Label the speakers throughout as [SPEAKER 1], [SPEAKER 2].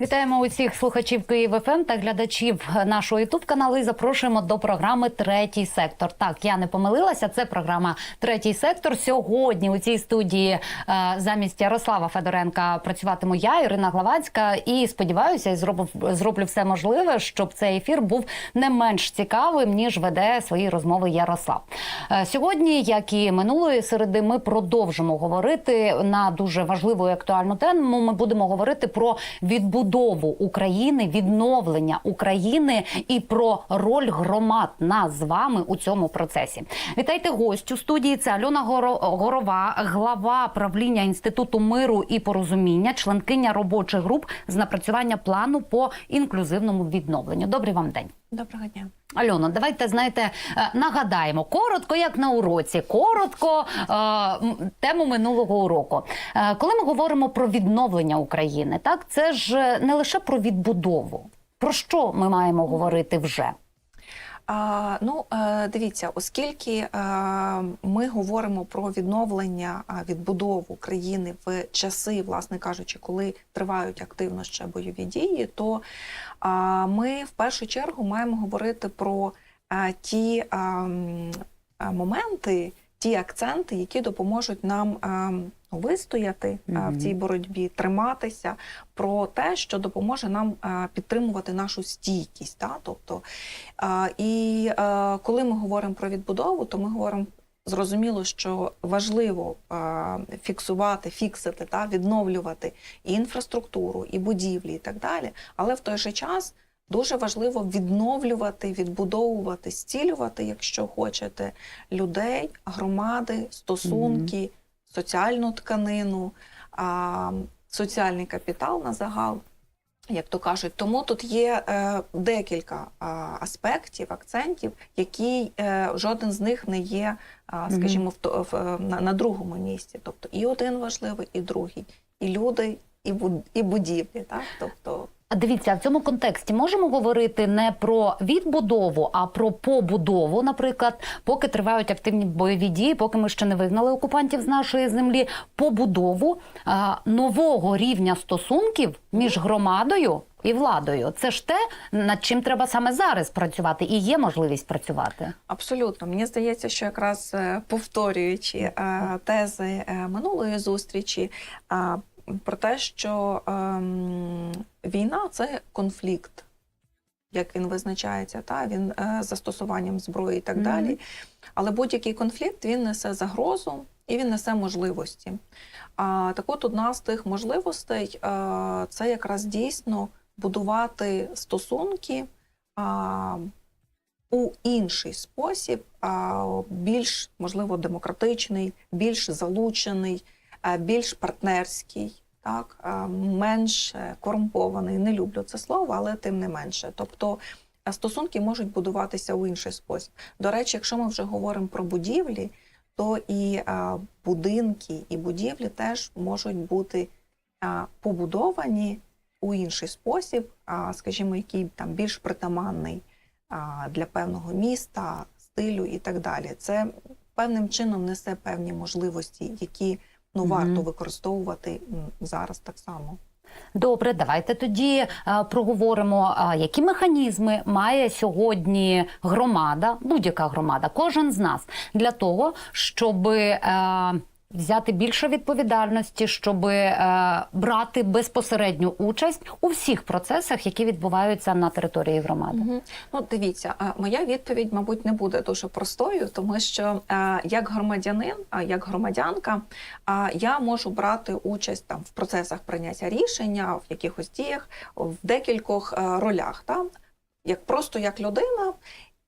[SPEAKER 1] Вітаємо усіх слухачів Київ ФМ та глядачів нашого Ютуб каналу. і Запрошуємо до програми Третій сектор. Так, я не помилилася. Це програма Третій сектор. Сьогодні у цій студії е, замість Ярослава Федоренка працюватиму я, Ірина Главацька, і сподіваюся, і зроблю, зроблю все можливе, щоб цей ефір був не менш цікавим ніж веде свої розмови Ярослав. Е, Сьогодні, як і минулої середи, ми продовжимо говорити на дуже важливу і актуальну тему. Ми будемо говорити про відбудову України, відновлення України і про роль громад нас з вами у цьому процесі. Вітайте гостю студії. Це Альона Горо- Горова, глава правління інституту миру і порозуміння, членкиня робочих груп з напрацювання плану по інклюзивному відновленню. Добрий вам день.
[SPEAKER 2] Доброго дня.
[SPEAKER 1] Альоно, давайте знаєте, е, нагадаємо коротко, як на уроці, коротко е, тему минулого уроку. Е, Коли ми говоримо про відновлення України, так це ж не лише про відбудову. Про що ми маємо говорити вже?
[SPEAKER 2] Ну, е, дивіться, оскільки е, ми говоримо про відновлення, відбудову України в часи, власне кажучи, коли тривають активно ще бойові дії, то ми в першу чергу маємо говорити про ті а, м, а, моменти, ті акценти, які допоможуть нам а, м, вистояти в цій боротьбі, триматися, про те, що допоможе нам підтримувати нашу стійкість. Та? Тобто, і коли ми говоримо про відбудову, то ми говоримо. Зрозуміло, що важливо а, фіксувати, фіксити та відновлювати і інфраструктуру, і будівлі, і так далі. Але в той же час дуже важливо відновлювати, відбудовувати, зцілювати, якщо хочете, людей, громади, стосунки, соціальну тканину, а, соціальний капітал на загал. Як то кажуть, тому тут є е, декілька а, аспектів, акцентів, які е, жоден з них не є, а, скажімо, в, в, е, на, на другому місці. Тобто і один важливий, і другий, і люди, і, буд, і будівлі. Так? Тобто,
[SPEAKER 1] Дивіться, в цьому контексті можемо говорити не про відбудову, а про побудову, наприклад, поки тривають активні бойові дії, поки ми ще не вигнали окупантів з нашої землі, побудову а, нового рівня стосунків між громадою і владою. Це ж те, над чим треба саме зараз працювати, і є можливість працювати.
[SPEAKER 2] Абсолютно, мені здається, що якраз е, повторюючи е, тези е, минулої зустрічі е, про те, що ем, війна це конфлікт, як він визначається, та він е, застосуванням зброї і так
[SPEAKER 1] Мгм.
[SPEAKER 2] далі. Але будь-який конфлікт він несе загрозу і він несе можливості. А так от одна з тих можливостей е, це якраз дійсно будувати стосунки. а, у інший спосіб, а, більш можливо демократичний, більш залучений, більш партнерський, так менш е, корумпований. Не люблю це слово, але тим не менше. Тобто стосунки можуть будуватися у інший спосіб. До речі, якщо ми вже говоримо про будівлі, то і будинки, і будівлі теж можуть бути побудовані у інший спосіб, скажімо, який там більш притаманний для певного міста, стилю і так далі. Це певним чином несе певні можливості, які ну
[SPEAKER 1] Мгм.
[SPEAKER 2] варто використовувати зараз так само.
[SPEAKER 1] Добре, давайте тоді а, проговоримо, а, які механізми має сьогодні громада, будь-яка громада, кожен з нас для того, щоб е, взяти більше відповідальності, щоб е, брати безпосередню участь у всіх процесах, які відбуваються на території громади.
[SPEAKER 2] Мгм. Ну, дивіться, а, моя відповідь, мабуть, не буде дуже простою, тому що а, як громадянин, а як громадянка, я можу брати участь там в процесах прийняття рішення, в якихось діях, в декількох ролях. Та? Як просто як людина.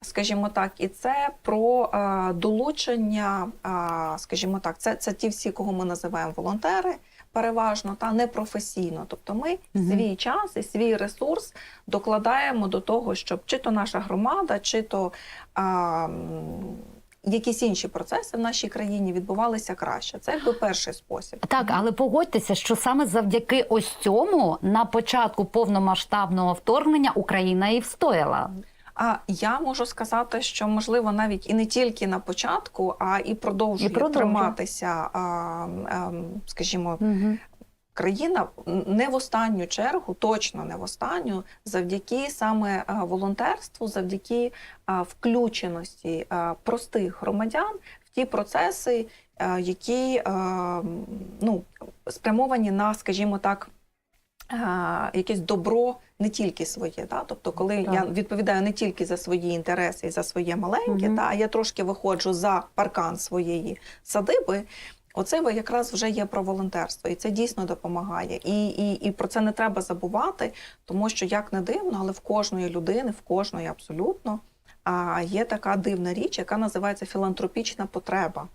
[SPEAKER 2] Скажімо так, і це про а, долучення, а, скажімо так, це, це ті всі, кого ми називаємо волонтери, переважно та непрофесійно. Тобто ми
[SPEAKER 1] Мгм.
[SPEAKER 2] свій час і свій ресурс докладаємо до того, щоб чи то наша громада, чи то а, якісь інші процеси в нашій країні відбувалися краще. Це якби перший спосіб.
[SPEAKER 1] Так, але погодьтеся, що саме завдяки ось цьому на початку повномасштабного вторгнення Україна і встояла.
[SPEAKER 2] А я можу сказати, що можливо навіть і не тільки на початку, а і продовжує
[SPEAKER 1] І продовжує.
[SPEAKER 2] триматися, а, ем, скажімо, країна не в останню чергу, точно не в останню, завдяки саме волонтерству, завдяки включеності простих громадян в ті процеси, які ну, спрямовані на, скажімо так, а, якесь добро не тільки своє. Да? Тобто, коли
[SPEAKER 1] Так.
[SPEAKER 2] я відповідаю не тільки за свої інтереси і за своє маленьке,
[SPEAKER 1] Мгм.
[SPEAKER 2] та, а я трошки виходжу за паркан своєї садиби. Оце ви якраз вже є про волонтерство, і це дійсно допомагає. І, і, і про це не треба забувати, тому що як не дивно, але в кожної людини, в кожної абсолютно а, є така дивна річ, яка називається філантропічна потреба.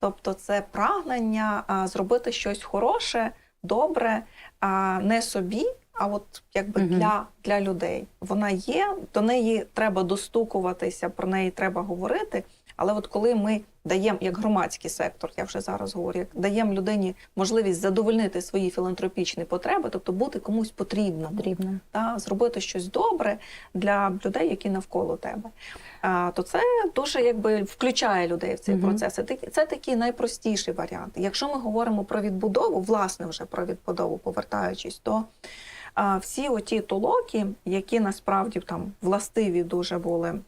[SPEAKER 2] Тобто, це прагнення зробити щось хороше, добре, а, не собі, а от якби
[SPEAKER 1] угу.
[SPEAKER 2] для, для людей. Вона є, до неї треба достукуватися, про неї треба говорити. Але от коли ми даємо як громадський сектор, я вже зараз говорю, як даємо людині можливість задовольнити свої філантропічні потреби, тобто бути комусь потрібним,
[SPEAKER 1] Потрібно.
[SPEAKER 2] та зробити щось добре для людей, які навколо тебе. А, то це дуже якби включає людей в цей
[SPEAKER 1] Мгм.
[SPEAKER 2] процес. Це, це такий найпростіший варіант. Якщо ми говоримо про відбудову, власне, вже про відбудову, повертаючись, то а, всі оті толоки, які насправді там властиві дуже були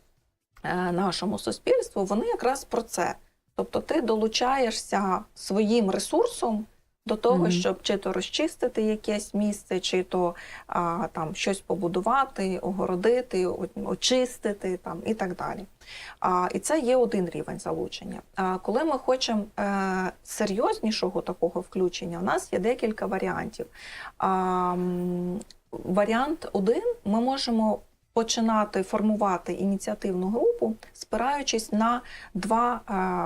[SPEAKER 2] нашому суспільству, вони якраз про це. Тобто ти долучаєшся своїм ресурсом до того,
[SPEAKER 1] Мгм.
[SPEAKER 2] щоб чи то розчистити якесь місце, чи то а, там щось побудувати, огородити, очистити там і так далі. А, і це є один рівень залучення. А коли ми хочемо е, серйознішого такого включення, у нас є декілька варіантів. А, варіант один ми можемо починати формувати ініціативну групу, спираючись на два,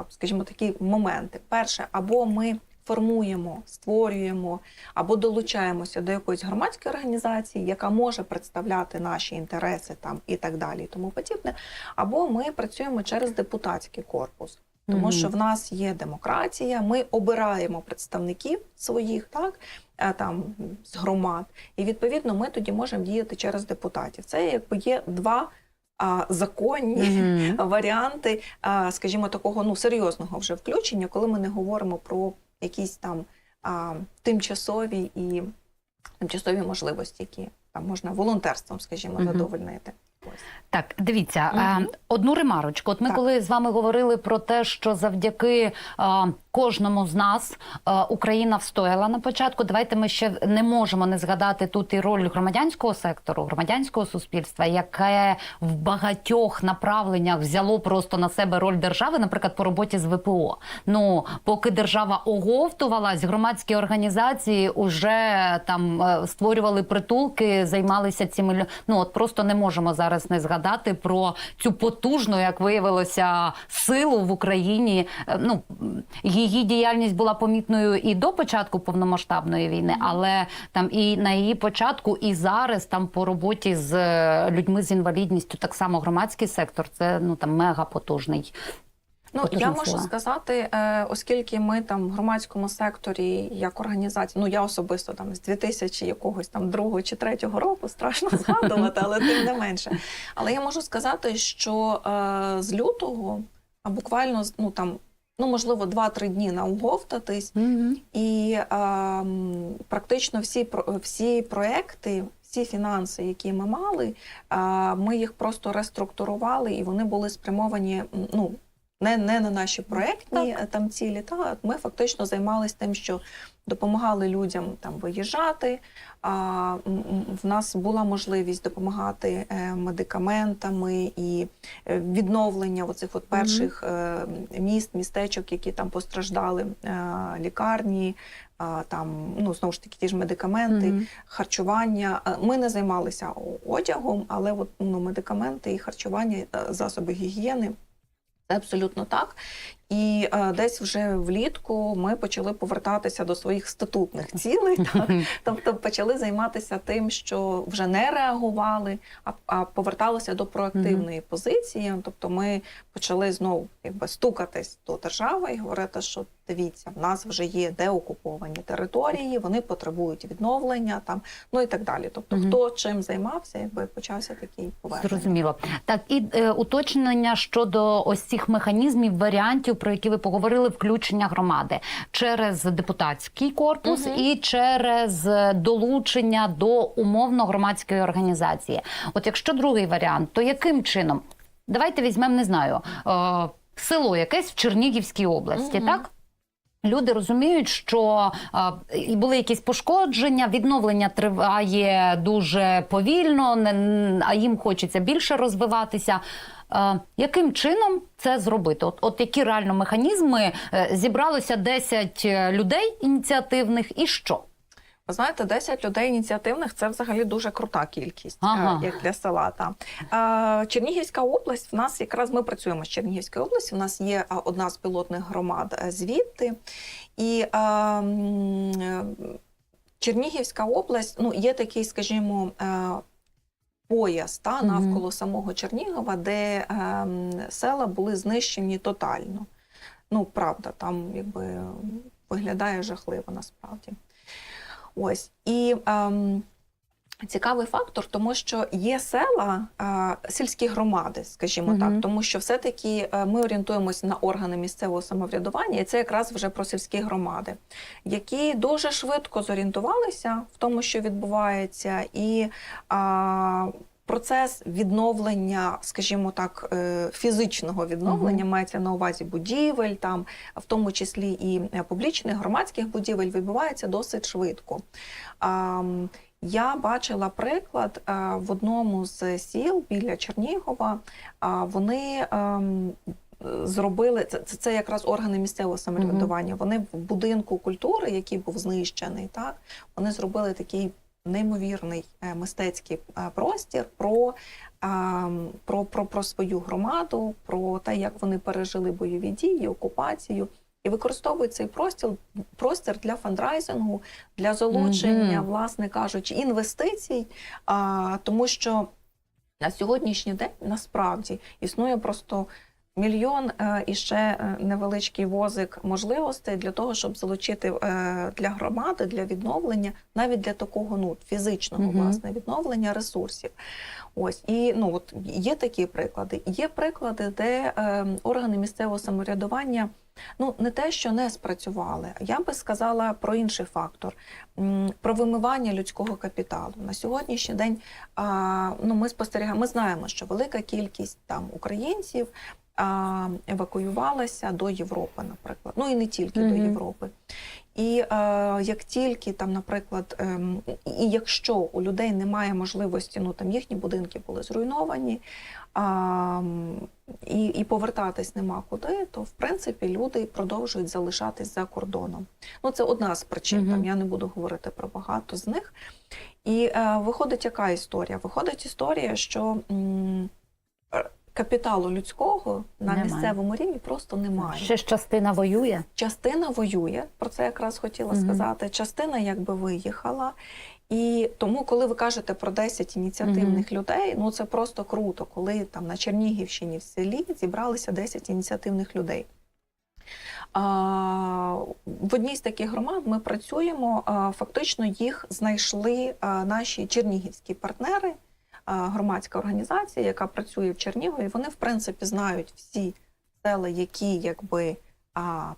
[SPEAKER 2] е, скажімо, такі моменти. Перше, або ми формуємо, створюємо або долучаємося до якоїсь громадської організації, яка може представляти наші інтереси там і так далі, і тому подібне. Або ми працюємо через депутатський корпус. Тому що в нас є демократія, ми обираємо представників своїх, так е, там з громад, і відповідно ми тоді можемо діяти через депутатів. Це якби є два а, законні
[SPEAKER 1] Мгм.
[SPEAKER 2] варіанти, а, скажімо, такого ну серйозного вже включення, коли ми не говоримо про якісь там а, тимчасові і тимчасові можливості, які там можна волонтерством, скажімо, задовольнити. Ось.
[SPEAKER 1] Так, дивіться, е, одну ремарочку. От ми
[SPEAKER 2] Так.
[SPEAKER 1] коли з вами говорили про те, що завдяки е, кожному з нас е, Україна встояла на початку. Давайте ми ще не можемо не згадати тут і роль громадянського сектору, громадянського суспільства, яке в багатьох направленнях взяло просто на себе роль держави, наприклад, по роботі з ВПО. Ну поки держава оговтувалась, громадські організації вже там е, створювали притулки, займалися цими Ну от просто не можемо зараз не згадати про цю потужну, як виявилося, силу в Україні. Е, Ну м, її діяльність була помітною і до початку повномасштабної війни, але там і на її початку, і зараз там по роботі з е, людьми з інвалідністю, так само громадський сектор, це ну там мега потужний.
[SPEAKER 2] Ну я можу
[SPEAKER 1] сила.
[SPEAKER 2] сказати, е, оскільки ми там в громадському секторі як організація, ну я особисто там з 2000 якогось там другого чи третього року страшно згадувати, але тим не менше. Але я можу сказати, що е, з лютого, а буквально ну там. Ну, можливо, 2-3 дні науговтатись, і ем, практично всі всі проекти, всі фінанси, які ми мали, е, ми їх просто реструктурували, і вони були спрямовані ну, не, не на наші проектні е, там цілі. Та ми фактично займалися тим, що допомагали людям там виїжджати. А, в нас була можливість допомагати е, медикаментами і е, відновлення оцих от перших е, міст, містечок, які там постраждали, лікарні, там ну знову ж таки ті ж медикаменти,
[SPEAKER 1] Мгм.
[SPEAKER 2] харчування. Е, Ми не займалися одягом, але от ну медикаменти і харчування, засоби гігієни. Це абсолютно так. І е, десь вже влітку ми почали повертатися до своїх статутних цілей, так тобто почали займатися тим, що вже не реагували, а, а поверталися до проактивної позиції. Тобто, ми почали знову якби стукатись до держави і говорити, що дивіться, в нас вже є деокуповані території, вони потребують відновлення, там ну і так далі. Тобто, хто чим займався, якби почався такий повернення.
[SPEAKER 1] Зрозуміло. Так, і е, уточнення щодо ось цих механізмів, варіантів, про які ви поговорили, включення громади через депутатський корпус
[SPEAKER 2] Мгм.
[SPEAKER 1] і через долучення до умовно громадської організації. От якщо другий варіант, то яким чином? Давайте візьмемо, не знаю, е, село якесь в Чернігівській області,
[SPEAKER 2] Мгм.
[SPEAKER 1] так? Люди розуміють, що а, були якісь пошкодження, відновлення триває дуже повільно, не, а їм хочеться більше розвиватися. Яким чином це зробити? От, от які реально механізми Е, зібралося 10 людей ініціативних, і що?
[SPEAKER 2] Ви знаєте, 10 людей ініціативних це взагалі дуже крута кількість,
[SPEAKER 1] Ага.
[SPEAKER 2] е, як для села. Та. Е, Чернігівська область, в нас якраз ми працюємо з Чернігівської області. У нас є е, одна з пілотних громад е, звідти. І е, е, Чернігівська область, ну, є такий, скажімо, е, пояс та, навколо самого Чернігова, де е, села були знищені тотально. Ну, правда, там якби виглядає жахливо насправді. Ось і ем, цікавий фактор, тому що є села, сільські громади, скажімо
[SPEAKER 1] Мгм.
[SPEAKER 2] так, тому що все-таки е, ми орієнтуємося на органи місцевого самоврядування, і це якраз вже про сільські громади, які дуже швидко зорієнтувалися в тому, що відбувається, і а, Процес відновлення, скажімо так, е, фізичного відновлення
[SPEAKER 1] Мгм.
[SPEAKER 2] мається на увазі будівель, там в тому числі і е, публічних громадських будівель, відбувається досить швидко. А, Я бачила приклад е, в одному з сіл біля Чернігова. Вони ем, зробили це, це, це якраз органи місцевого самоврядування. Вони в будинку культури, який був знищений, так вони зробили такий неймовірний е, мистецький е, простір про, ем, про, про, про свою громаду, про те, як вони пережили бойові дії, окупацію. І використовують цей простір, простір для фандрайзингу, для залучення,
[SPEAKER 1] Мгм.
[SPEAKER 2] власне кажучи, інвестицій, а, тому що на сьогоднішній день насправді існує просто мільйон е, і ще е, невеличкий возик можливостей для того, щоб залучити е, для громади, для відновлення, навіть для такого ну, фізичного
[SPEAKER 1] Мгм.
[SPEAKER 2] власне відновлення ресурсів. Ось і ну от є такі приклади. Є приклади, де е, органи місцевого самоврядування. Ну, не те, що не спрацювали. Я би сказала про інший фактор про вимивання людського капіталу. На сьогоднішній день ну, ми спостерігаємо, ми знаємо, що велика кількість там українців евакуювалася до Європи, наприклад. Ну і не тільки до Європи. І е, як тільки там, наприклад, ем, і якщо у людей немає можливості, ну там їхні будинки були зруйновані, а, і, і повертатись нема куди, то в принципі люди продовжують залишатись за кордоном. Ну це одна з причин.
[SPEAKER 1] Мгм.
[SPEAKER 2] Там я не буду говорити про багато з них. І е, виходить яка історія? Виходить історія, що м, е, капіталу людського на
[SPEAKER 1] Немає.
[SPEAKER 2] місцевому рівні просто немає.
[SPEAKER 1] Ще ж частина воює.
[SPEAKER 2] Частина воює, про це якраз хотіла
[SPEAKER 1] Мгм.
[SPEAKER 2] сказати. Частина якби виїхала. І тому, коли ви кажете про 10 ініціативних людей, ну це просто круто, коли там на Чернігівщині в селі зібралися 10 ініціативних людей. А, в одній з таких громад ми працюємо. а, Фактично їх знайшли а, наші чернігівські партнери, громадська організація, яка працює в Чернігові. Вони, в принципі, знають всі села, які якби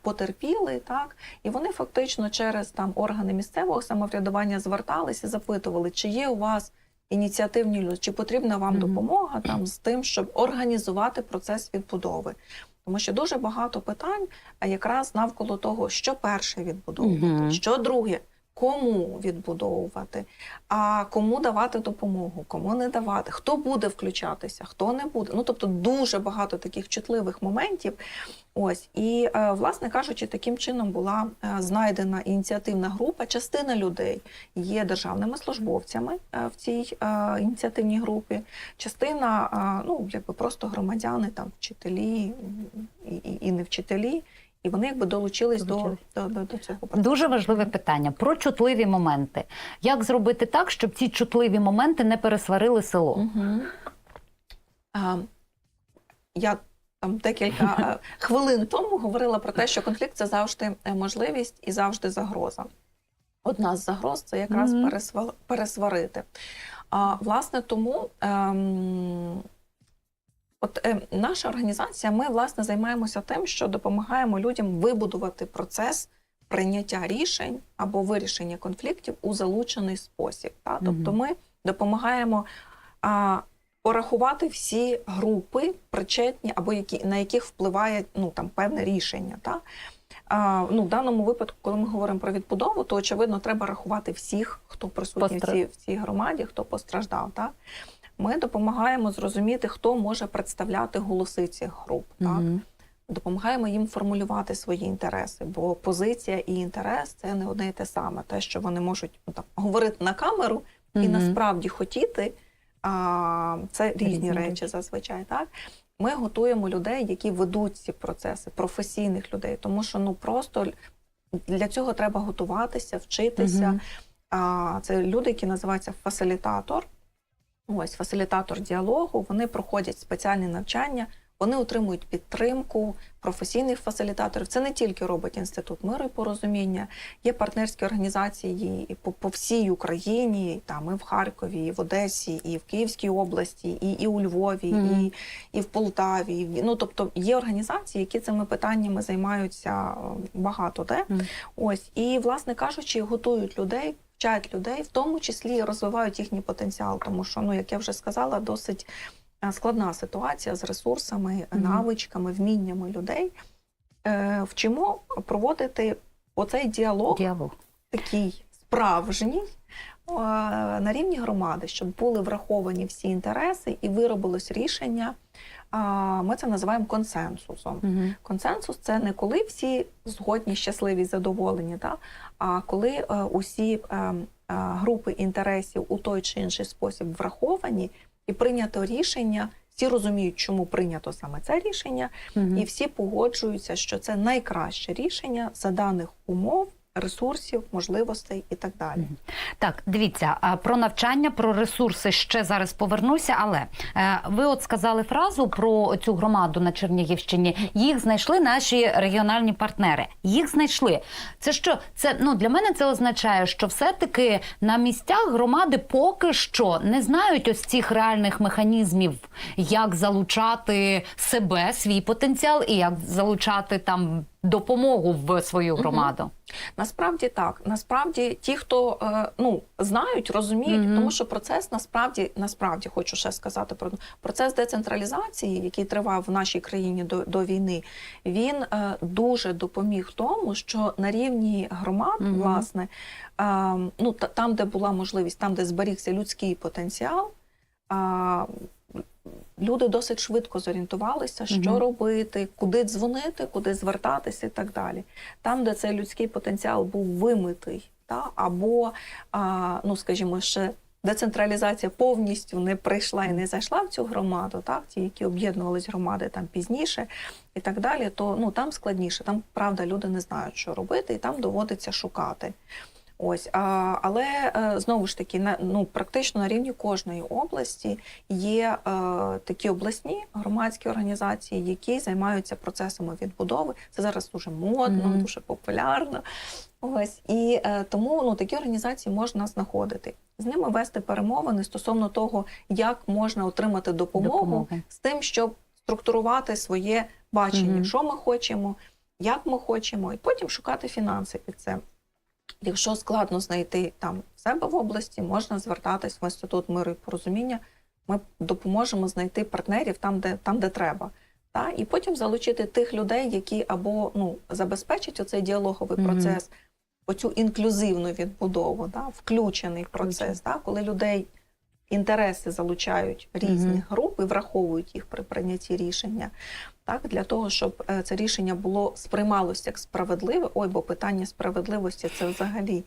[SPEAKER 2] потерпіли, так і вони фактично через там органи місцевого самоврядування зверталися, запитували, чи є у вас ініціативні люди, чи потрібна вам допомога там з тим, щоб організувати процес відбудови. Тому що дуже багато питань якраз навколо того, що перше відбудовувати, що друге, кому відбудовувати, а кому давати допомогу, кому не давати, хто буде включатися, хто не буде. Ну тобто дуже багато таких чутливих моментів. Ось і, е, власне кажучи, таким чином була е, знайдена ініціативна група. Частина людей є державними службовцями е, в цій ініціативній групі. Частина, ну якби просто громадяни, там вчителі і, і, і не вчителі. І вони якби долучились до,
[SPEAKER 1] Долучились.
[SPEAKER 2] до, до, до цього.
[SPEAKER 1] Дуже важливе питання про чутливі моменти. Як зробити так, щоб ці чутливі моменти не пересварили село?
[SPEAKER 2] Угу. А, я там декілька хвилин тому говорила про те, що конфлікт це завжди е, можливість і завжди загроза. Одна з загроз це якраз пересварити. А, власне, тому ем, от, е, наша організація, ми власне займаємося тим, що допомагаємо людям вибудувати процес прийняття рішень або вирішення конфліктів у залучений спосіб. Та? Тобто ми допомагаємо а, порахувати всі групи причетні, або які, на яких впливає ну, там, певне рішення. Та? А, ну, в даному випадку, коли ми говоримо про відбудову, то очевидно треба рахувати всіх, хто присутній в цій, в цій громаді, хто постраждав. Так? Ми допомагаємо зрозуміти, хто може представляти голоси цих груп. Так?
[SPEAKER 1] Мгм.
[SPEAKER 2] Допомагаємо їм формулювати свої інтереси, бо позиція і інтерес це не одне і те саме. Те, що вони можуть ну, там, говорити на камеру і
[SPEAKER 1] Мгм.
[SPEAKER 2] насправді хотіти, а, це різні,
[SPEAKER 1] Різні
[SPEAKER 2] речі зазвичай. Так? Ми готуємо людей, які ведуть ці процеси, професійних людей, тому що ну просто для цього треба готуватися, вчитися.
[SPEAKER 1] Мгм.
[SPEAKER 2] А, це люди, які називаються фасилітатор. Ось фасилітатор діалогу. Вони проходять спеціальні навчання, вони отримують підтримку професійних фасилітаторів. Це не тільки робить інститут миру і порозуміння. Є партнерські організації і по, по всій Україні, там і в Харкові, і в Одесі, і в Київській області, і, і у Львові,
[SPEAKER 1] Мгм.
[SPEAKER 2] і, і в Полтаві. і в- Ну тобто є організації, які цими питаннями займаються е, багато де.
[SPEAKER 1] Мгм.
[SPEAKER 2] Ось і, власне кажучи, готують людей, вчать людей, в тому числі і розвивають їхній потенціал, тому що, ну як я вже сказала, досить е, складна ситуація з ресурсами, навичками, вміннями людей. Е, Вчимо проводити оцей діалог
[SPEAKER 1] Діалог.
[SPEAKER 2] такий справжній е, на рівні громади, щоб були враховані всі інтереси і виробилось рішення. А, Ми це називаємо консенсусом.
[SPEAKER 1] Мгм.
[SPEAKER 2] Консенсус це не коли всі згодні, щасливі, задоволені, та? а коли е, усі е, е, групи інтересів у той чи інший спосіб враховані і прийнято рішення. Всі розуміють, чому прийнято саме це рішення,
[SPEAKER 1] Мгм.
[SPEAKER 2] і всі погоджуються, що це найкраще рішення за даних умов, ресурсів, можливостей і так далі.
[SPEAKER 1] Так, дивіться, про навчання, про ресурси ще зараз повернуся. Але е, ви от сказали фразу про цю громаду на Чернігівщині. Їх знайшли наші регіональні партнери. Їх знайшли. Це що? Це ну для мене це означає, що все-таки на місцях громади поки що не знають ось цих реальних механізмів, як залучати себе, свій потенціал, і як залучати там допомогу в свою громаду.
[SPEAKER 2] Насправді так. Насправді, ті, хто е, ну знають, розуміють,
[SPEAKER 1] Мгм.
[SPEAKER 2] тому що процес насправді насправді хочу ще сказати про процес децентралізації, який тривав в нашій країні до, до війни, він е, дуже допоміг тому, що на рівні громад,
[SPEAKER 1] Мгм.
[SPEAKER 2] власне, е, ну та- там, де була можливість, там, де зберігся людський потенціал. е, Люди досить швидко зорієнтувалися, що
[SPEAKER 1] Мгм.
[SPEAKER 2] робити, куди дзвонити, куди звертатися і так далі там, де цей людський потенціал був вимитий, та, або, а, ну скажімо, ще децентралізація повністю не прийшла і не зайшла в цю громаду, так, ті, які об'єднувались громади там пізніше і так далі, то ну, там складніше, там правда люди не знають, що робити, і там доводиться шукати. Ось, а, але е, знову ж таки, на ну практично на рівні кожної області є е, такі обласні громадські організації, які займаються процесами відбудови. Це зараз дуже модно,
[SPEAKER 1] Мгм.
[SPEAKER 2] дуже популярно. Ось і е, тому ну такі організації можна знаходити. З ними вести перемовини стосовно того, як можна отримати допомогу,
[SPEAKER 1] Допомогу.
[SPEAKER 2] з тим, щоб структурувати своє бачення,
[SPEAKER 1] Мгм.
[SPEAKER 2] що ми хочемо, як ми хочемо, і потім шукати фінанси під це. Якщо складно знайти там в себе в області, можна звертатись в інститут миру і порозуміння. Ми допоможемо знайти партнерів там, де там, де треба. Та? І потім залучити тих людей, які або ну, забезпечать оцей діалоговий
[SPEAKER 1] Мгм.
[SPEAKER 2] процес, оцю інклюзивну відбудову, да, включений процес, да, коли людей інтереси залучають різних
[SPEAKER 1] Мгм.
[SPEAKER 2] груп і враховують їх при прийнятті рішення. Так, для того, щоб е, це рішення було сприймалося як справедливе. Ой, бо питання справедливості це взагалі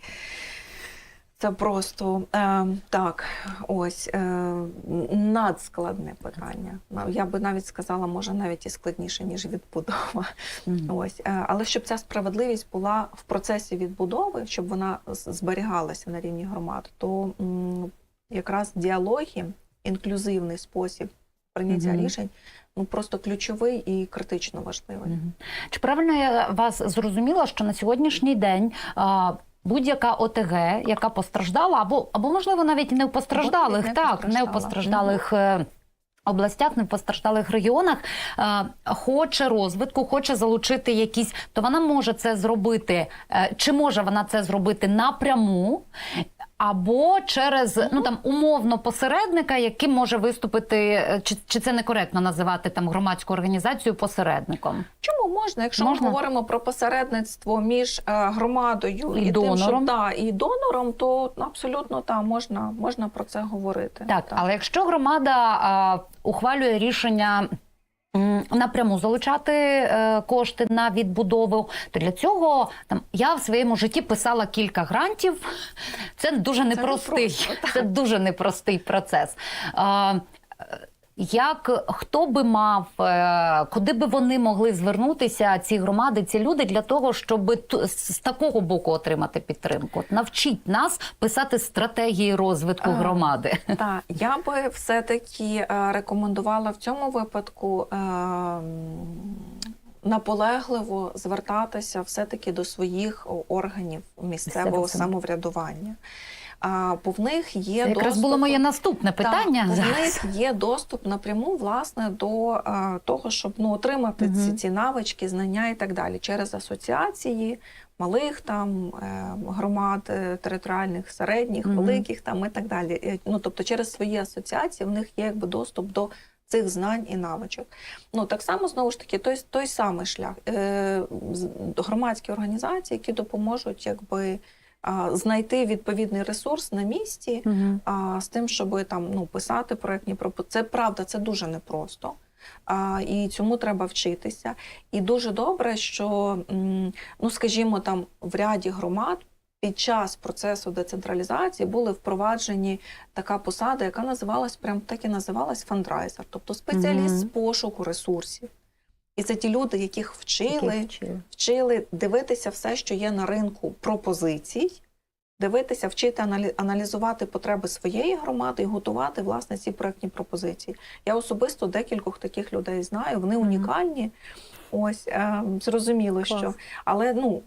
[SPEAKER 2] це просто е, так, ось е, надскладне питання. Я би навіть сказала, може навіть і складніше, ніж відбудова.
[SPEAKER 1] Мгм.
[SPEAKER 2] Ось, е, але щоб ця справедливість була в процесі відбудови, щоб вона зберігалася на рівні громад, то м, якраз діалоги, інклюзивний спосіб прийняття
[SPEAKER 1] Мгм.
[SPEAKER 2] рішень, ну просто ключовий і критично важливий.
[SPEAKER 1] Чи правильно я вас зрозуміла, що на сьогоднішній день а, будь-яка ОТГ, яка постраждала, або або можливо навіть не в постраждалих,
[SPEAKER 2] не
[SPEAKER 1] так не в постраждалих. е, Областях, не в постраждалих регіонах е, хоче розвитку, хоче залучити якісь, то вона може це зробити. е, Чи може вона це зробити напряму, або через ну там умовно посередника, яким може виступити, е, чи, чи це некоректно називати там громадську організацію посередником?
[SPEAKER 2] Чому можна, якщо
[SPEAKER 1] Можна?
[SPEAKER 2] ми говоримо про посередництво між е, громадою
[SPEAKER 1] І
[SPEAKER 2] і, тим, що,
[SPEAKER 1] донором.
[SPEAKER 2] та, і донором, то абсолютно та, можна, можна про це говорити.
[SPEAKER 1] Так, але якщо громада а, ухвалює рішення. Напряму залучати е, кошти на відбудову, то для цього там я в своєму житті писала кілька грантів. Це дуже непростий,
[SPEAKER 2] непросто,
[SPEAKER 1] це дуже непростий процес. Е, як хто би мав, е, куди би вони могли звернутися, ці громади, ці люди, для того, щоб з такого боку отримати підтримку? От Навчіть нас писати стратегії розвитку
[SPEAKER 2] А.
[SPEAKER 1] громади.
[SPEAKER 2] Так, я би все-таки е, рекомендувала в цьому випадку е, наполегливо звертатися все-таки до своїх органів Місцевого самоврядування. А, бо в них є
[SPEAKER 1] Це якраз
[SPEAKER 2] доступ...
[SPEAKER 1] було моє наступне питання.
[SPEAKER 2] Так,
[SPEAKER 1] зараз.
[SPEAKER 2] них є доступ напряму власне до е, того, щоб ну, отримати
[SPEAKER 1] Мгм.
[SPEAKER 2] ці, ці навички, знання і так далі через асоціації малих там е, громад е, територіальних, середніх,
[SPEAKER 1] Мгм.
[SPEAKER 2] великих там і так далі. Ну тобто, через свої асоціації в них є якби доступ до. Цих знань і навичок. Ну так само знову ж таки, той, той самий шлях. Е, громадські організації, які допоможуть якби а, знайти відповідний ресурс на місці,
[SPEAKER 1] Мгм.
[SPEAKER 2] а, з тим, щоб там ну писати проектні пропозиції. Це правда, це дуже непросто. А, і цьому треба вчитися. І дуже добре, що ну скажімо, там в ряді громад під час процесу децентралізації були впроваджені така посада, яка називалась прям так і називалась фандрайзер, тобто спеціаліст
[SPEAKER 1] Мгм.
[SPEAKER 2] з пошуку ресурсів. І це ті люди, яких вчили,
[SPEAKER 1] Яких вчили.
[SPEAKER 2] вчили дивитися все, що є на ринку пропозицій, дивитися, вчити аналі- аналізувати потреби своєї громади і готувати власне ці проектні пропозиції. Я особисто декількох таких людей знаю. Вони
[SPEAKER 1] Мгм.
[SPEAKER 2] унікальні. Ось е, зрозуміло,
[SPEAKER 1] Клас.
[SPEAKER 2] що але ну.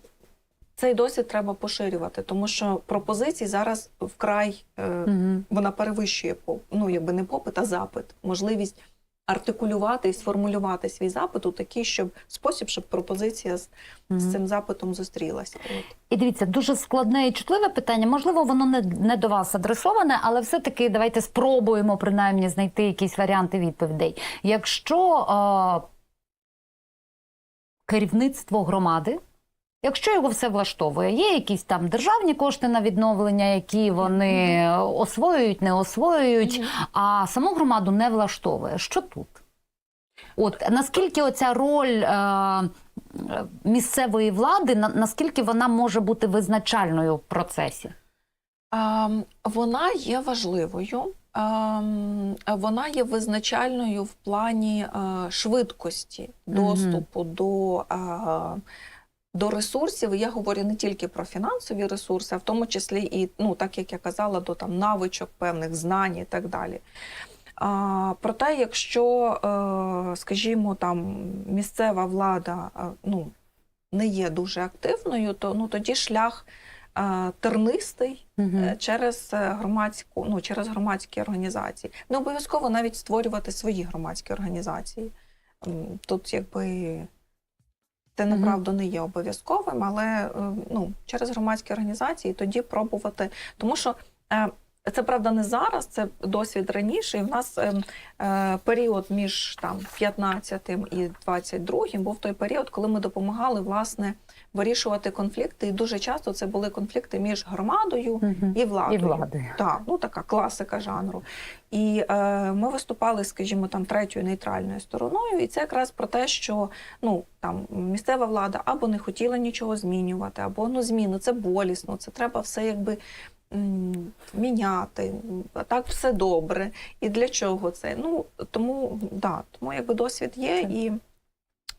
[SPEAKER 2] Цей досвід треба поширювати, тому що пропозицій зараз вкрай е,
[SPEAKER 1] Мгм.
[SPEAKER 2] вона перевищує поп- ну, якби не попит, а запит, можливість артикулювати і сформулювати свій запит у такий, щоб спосіб, щоб пропозиція з, з цим запитом зустрілася.
[SPEAKER 1] І дивіться, дуже складне і чутливе питання. Можливо, воно не, не до вас адресоване, але все-таки давайте спробуємо принаймні знайти якісь варіанти відповідей. Якщо е, керівництво громади, якщо його все влаштовує, є якісь там державні кошти на відновлення, які вони освоюють, не освоюють, а саму громаду не влаштовує. Що тут? От наскільки оця роль е, е, місцевої влади, на, наскільки вона може бути визначальною в процесі?
[SPEAKER 2] А, вона є важливою. А, вона є визначальною в плані а, швидкості доступу до, а, до ресурсів. І Я говорю не тільки про фінансові ресурси, а в тому числі і, ну, так як я казала, до там навичок, певних знань і так далі. А, проте, якщо, е, скажімо, там місцева влада е, ну, не є дуже активною, то ну, тоді шлях е, тернистий е, через громадську, ну, через громадські організації. Не обов'язково навіть створювати свої громадські організації. Тут якби це направду не є обов'язковим, але е, ну, через громадські організації тоді пробувати. Тому що е, Це правда не зараз, це досвід раніше. І в нас ем, е, період між там 15 і 22 був той період, коли ми допомагали власне вирішувати конфлікти. І дуже часто це були конфлікти між громадою і владою.
[SPEAKER 1] І владою.
[SPEAKER 2] Так, ну така класика жанру. І е, ми виступали, скажімо, там третьою нейтральною стороною, і це якраз про те, що ну там місцева влада або не хотіла нічого змінювати, або ну зміни це болісно, це треба все якби. Міняти, а так все добре. І для чого це? Ну тому да, тому якби досвід є, і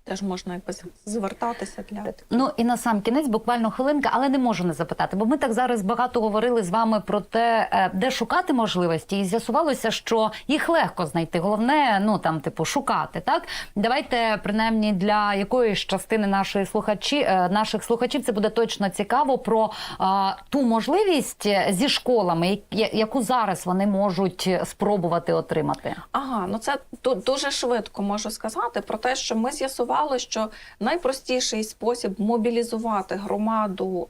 [SPEAKER 2] теж можна якось звертатися для
[SPEAKER 1] Ну і на сам кінець, буквально хвилинка, але не можу не запитати, бо ми так зараз багато говорили з вами про те, е, де шукати можливості, і з'ясувалося, що їх легко знайти. Головне, ну там, типу, шукати. Так давайте принаймні для якоїсь частини нашої слухачі, е, наших слухачів, це буде точно цікаво про е, ту можливість зі школами, яку зараз вони можуть спробувати отримати.
[SPEAKER 2] Ага, ну це ду- дуже швидко можу сказати про те, що ми з'ясували, що найпростіший спосіб мобілізувати громаду,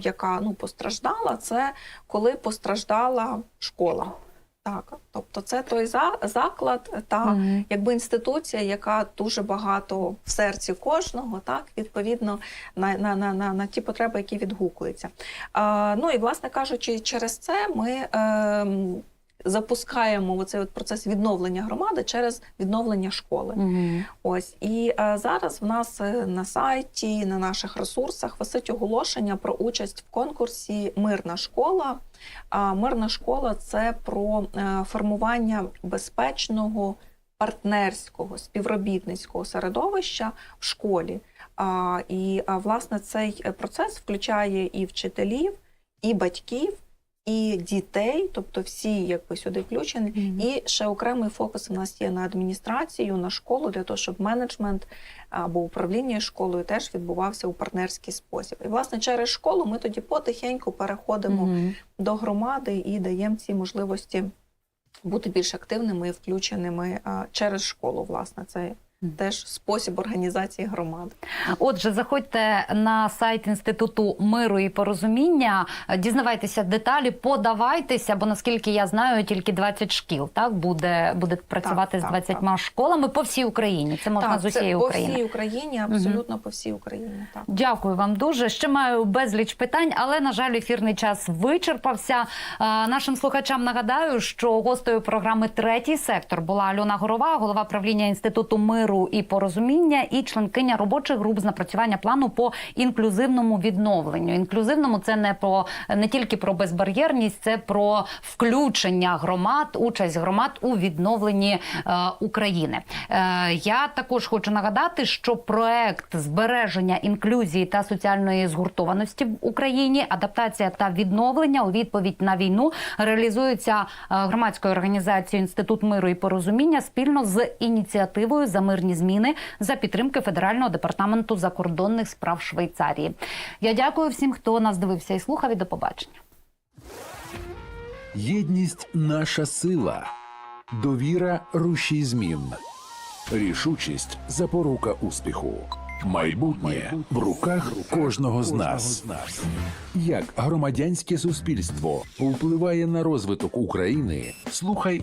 [SPEAKER 2] яка ну постраждала, це коли постраждала школа. Так, тобто це той за- заклад та
[SPEAKER 1] Мгм.
[SPEAKER 2] якби інституція, яка дуже багато в серці кожного, так відповідно на, на, на, на, на ті потреби, які відгукуються. А, ну і власне кажучи, через це ми. ем, Запускаємо оцей от процес відновлення громади через відновлення школи.
[SPEAKER 1] Мгм.
[SPEAKER 2] Ось і е, зараз в нас е, на сайті, на наших ресурсах висить оголошення про участь в конкурсі Мирна школа. А мирна школа це про е, формування безпечного партнерського співробітницького середовища в школі. А, і а, власне цей процес включає і вчителів, і батьків. І дітей, тобто всі якби сюди включені,
[SPEAKER 1] Мгм.
[SPEAKER 2] і ще окремий фокус у нас є на адміністрацію, на школу для того, щоб менеджмент або управління школою теж відбувався у партнерський спосіб. І власне через школу ми тоді потихеньку переходимо
[SPEAKER 1] Мгм.
[SPEAKER 2] до громади і даємо ці можливості бути більш активними і включеними через школу. Власне, це. Теж спосіб організації громади.
[SPEAKER 1] Отже, заходьте на сайт інституту миру і порозуміння, дізнавайтеся деталі, подавайтеся, бо наскільки я знаю, тільки 20 шкіл так буде, буде працювати
[SPEAKER 2] Так,
[SPEAKER 1] з
[SPEAKER 2] так,
[SPEAKER 1] 20 школами по всій Україні. Це можна
[SPEAKER 2] так,
[SPEAKER 1] з усієї
[SPEAKER 2] це по всій Україні, абсолютно по всій Україні. Так.
[SPEAKER 1] Дякую вам дуже. Ще маю безліч питань, але на жаль, ефірний час вичерпався. Нашим слухачам нагадаю, що гостею програми Третій сектор була Альона Горова, голова правління інституту миру і порозуміння, і членкиня робочих груп з напрацювання плану по інклюзивному відновленню. Інклюзивному це не про не тільки про безбар'єрність, це про включення громад, участь громад у відновленні е, України. Е, я також хочу нагадати, що проект збереження інклюзії та соціальної згуртованості в Україні, адаптація та відновлення у відповідь на війну реалізується е, громадською організацією Інститут миру і порозуміння спільно з ініціативою за мирні зміни за підтримки Федерального департаменту закордонних справ Швейцарії. Я дякую всім, хто нас дивився і слухав. І до побачення.
[SPEAKER 3] Єдність наша сила, довіра рушій змін, рішучість запорука успіху. Майбутнє в руках кожного з нас. Як громадянське суспільство впливає на розвиток України? Слухай